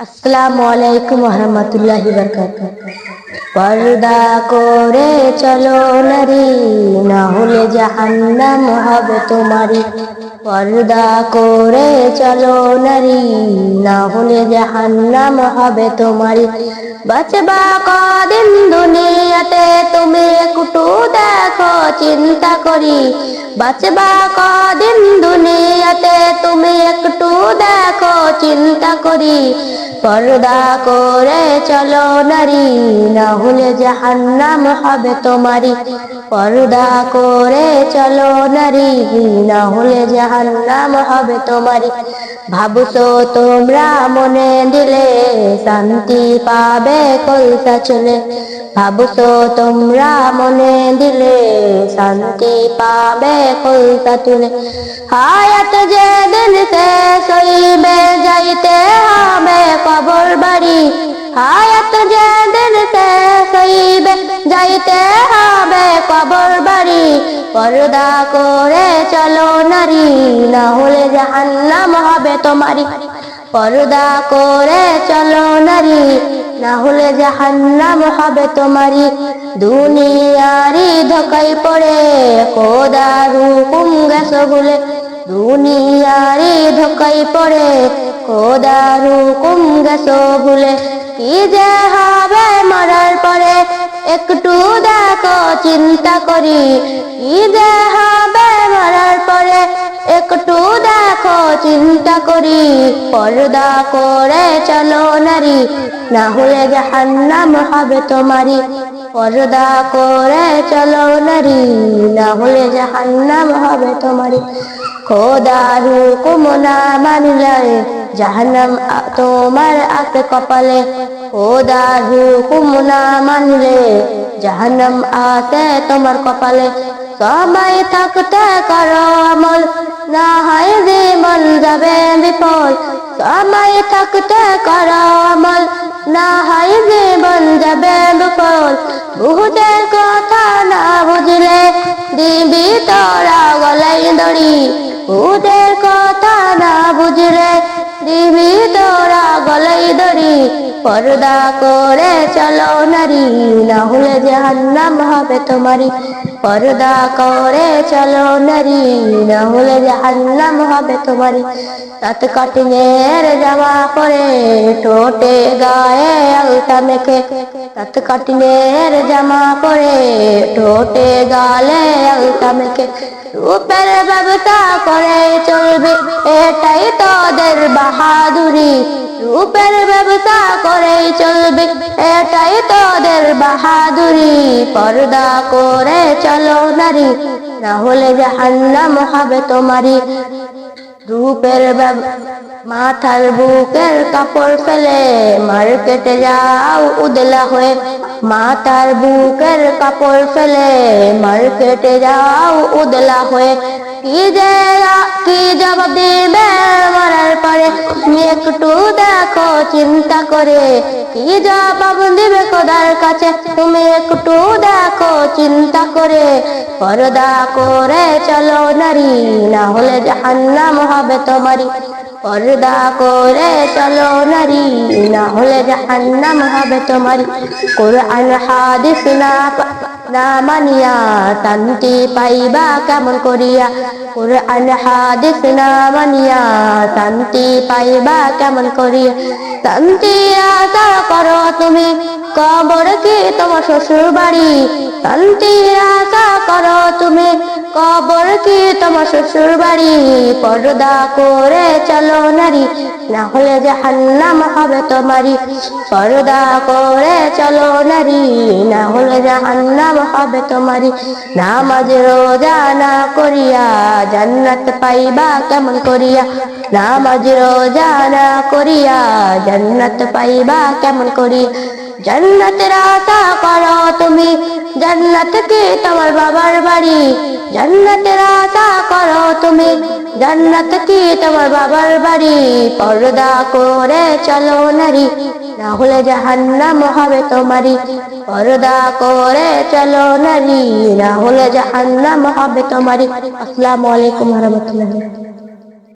আসসালামু আলাইকুম রহমতুল্লাহি পর্দা করে চলো নারী, না হলে জাহান্নাম হবে তোমারি পর্দা করে চলো নারী, না হলে জাহান্নাম হবে তোমারি বাঁচবা কদিন দুনিয়াতে, তুমি একটু দেখো, চিন্তা করি। বাঁচবা কদিন দুনিয়াতে, তুমি চিন্তা করি, পর্দা করে চলো নারী, না হলে জাহান্নাম হবে তোমারি পর্দা করে চলো নারী, না হলে জাহান্নাম হবে তোমারি ভাবছ তোমরা মনে দিলে, শান্তি পাবে কলতা চলে। ভাবছ তোমরা মনে দিলে, শান্তি পাবে কলতা তুলে হায়াত যে দিন শেষ হইবে যাইতে হবে কবর বাড়ি। হায়াত যে দিন শেষ হইবে, যাইতে হবে কবর বাড়ি। পর্দা করে চলো নারী, না হলে জাহান্নাম হবে তোমারি পর্দা করে চলো নারী, না হলে জাহান্নাম হবে তোমারি দুনিয়ারি ধকাই পড়ে কোদারু কুম গেছ ভুলে দুনিয়ারি ধকাই পড়ে, কোদারু কুম গেছ ভুলে। কি যে হবে মরার পরে, একটু দেখো, চিন্তা করি। কি যে হবে মরার পরে, একটু দেখো, চিন্তা করি। পর্দা করে চলো নারী, না হলে জাহান্নাম হবে তোমারি পর্দা করে চলো নারী, না হলে জাহান্নাম হবে তোমারি খোদার হুকুম না মানলে জাহান্নাম তোমার আতে কপালে। খোদার হুকুম না মানলে জাহান্নাম আতে তোমার কপালে। সময় থাকতে করো আমল, না হয় জীবন যাবে বিফল সময় থাকতে করো আমল, না হয় জীবন যাবে বিফল বহুদের কথা না বুঝলে দিবি তোরা গলাই দড়ি। বহুদের কথা না বুঝলে দিবি তোরা গলাই দড়ি। পর্দা করে চলো নারী, না হলে জাহান্নাম হবে তোমারি পর্দা করে চলো নারী, না হলে জাহান্নাম হবে তোমারি তাত কাটিনের জামা পরে ঠোঁটে গায়ে আলতা মেখে তাত কাটিনের জামা পরে ঠোঁটে গালে আলতা মেখে রূপের ব্যবসা করে চলবে, এটাই তোদের বাহাদুরি। রূপের ব্যবসা করে চলবে, এটাই তোদের বাহাদুরি। পর্দা করে চলো নারী, না হলে জাহান্নাম হবে তোমারি রূপের মাথার বুকের কাপড় ফেলে মার্কেটে যাও উদলা হয়ে। মাথার বুকের কাপড় ফেলে মার্কেটে যাও উদলা হয়ে। কি যে কি জবাব দিবে মরার পরে? একটু দেখো, চিন্তা করে। কি জবাব দিবে খোদার চিন্তা করে, পর্দা করে চলো নারী, না হলে জাহান্নাম হবে তোমারি পর্দা করে চলো নারী, না হলে জাহান্নাম হবে তোমারি কোরআন, হাদিস না না মানিয়া শান্তি পাইবা কেমন করিয়া? কোরআন, হাদিস না মানিয়া শান্তি পাইবা কেমন করিয়া? শান্তি আশা করো তুমি, কবর কি তোমার শ্বশুর বাড়ি শান্তি আশা করো তুমি কবর কি তোমার শ্বশুর বাড়ি পর্দা করে চলো নারী। না হলে জাহান্নাম হবে তোমারি পর্দা করে চলো নারী না হলে জাহান্নাম হবে তোমারি নামাজ রোজা না করিয়া জান্নাত পাইবা কেমন করিয়া? নামাজ রোজা না করিয়া জান্নাত পাইবা কেমন করিয়া? জান্নাতের আশা করো তুমি। জান্নাত কি তোমার বাবার বাড়ি। জান্নাতের আশা করো তুমি। জান্নাত কি তোমার বাবার বাড়ি। পর্দা করে চলো নারী না হলে জাহান্নাম হবে তোমারি পর্দা করে চলো নারী না হলে জাহান্নাম হবে তোমারি আসসালামু আলাইকুম রহমতুল্লাহ